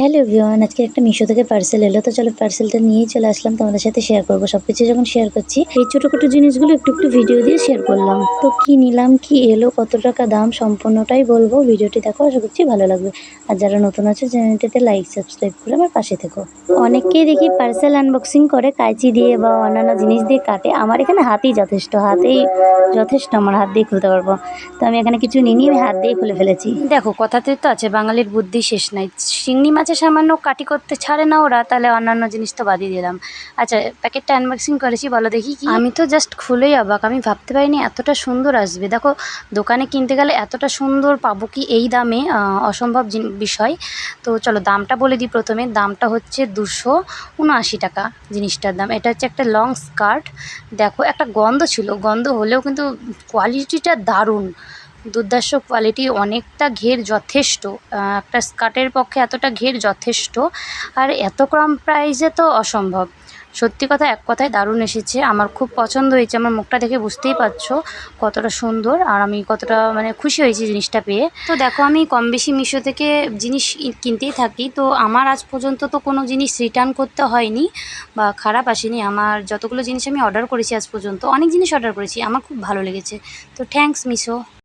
Hello everyone আজকে একটা মিশো থেকে পার্সেল এলো, তো চলো পার্সেলটা নিয়েই চলে আসলাম, তোমাদের সাথে শেয়ার করব। সবকিছু যখন শেয়ার করছি, এই ছোটোখাটো জিনিসগুলো একটু একটু ভিডিও দিয়ে শেয়ার করলাম। তো কি নিলাম, কি এলো, কত টাকা দাম, সম্পূর্ণটাই বলব। ভিডিওটি দেখো, আশা করছি ভালো লাগবে। আর যারা নতুন আছে, চ্যানেলটিতে লাইক সাবস্ক্রাইব করে আমার পাশে থেকো। অনেককেই দেখি পার্সেল আনবক্সিং করে, কাঁচি দিয়ে বা অন্যান্য জিনিস দিয়ে কাটে। আমার এখানে হাতেই যথেষ্ট হাতেই যথেষ্ট, আমার হাত দিয়ে খুলতে পারব। তো আমি এখানে কিছু নিয়ে নিয়ে আমি হাত দিয়ে খুলে ফেলেছি। দেখো, কথাতে তো আছে, বাঙালির বুদ্ধি শেষ নাই। চিংড়ি মাছের সামান্য কাটি করতে ছাড়ে না ওরা, তাহলে অন্যান্য জিনিস তো বাদই দিলাম। আচ্ছা প্যাকেটটা আনবক্সিং করেছি, বলো দেখি কি? আমি তো জাস্ট খুলেই অবাক, আমি ভাবতে পারিনি এতটা সুন্দর আসবে। দেখো, দোকানে কিনতে গেলে এতটা সুন্দর পাবো কি এই দামে অসম্ভব বিষয়। তো চলো, দামটা বলে দিই প্রথমে। দামটা হচ্ছে দুশো উনআশি টাকা জিনিসটার দাম। এটা হচ্ছে একটা লং স্কার্ট দেখো, একটা গন্ধ ছিল। গন্ধ হলেও কিন্তু কোয়ালিটিটা দারুণ। দুর্দার্শ কোয়ালিটি অনেকটা ঘের যথেষ্ট। একটা স্কার্টের পক্ষে এতটা ঘের যথেষ্ট। আর এত কম প্রাইসে তো অসম্ভব। সত্যি কথা, এক কথায় দারুণ এসেছে। আমার খুব পছন্দ হয়েছে, আমার মুখটা দেখে বুঝতেই পারছ কতটা সুন্দর। আর আমি কতটা মানে খুশি হয়েছি জিনিসটা পেয়ে। তো দেখো, আমি কম বেশি মিশো থেকে জিনিস কিনতেই থাকি। তো আমার আজ পর্যন্ত তো কোনো জিনিস রিটার্ন করতে হয়নি বা খারাপ আসেনি। আমার যতগুলো জিনিস আমি অর্ডার করেছি আজ পর্যন্ত, অনেক জিনিস অর্ডার করেছি। আমার খুব ভালো লেগেছে। তো থ্যাঙ্কস মিশো।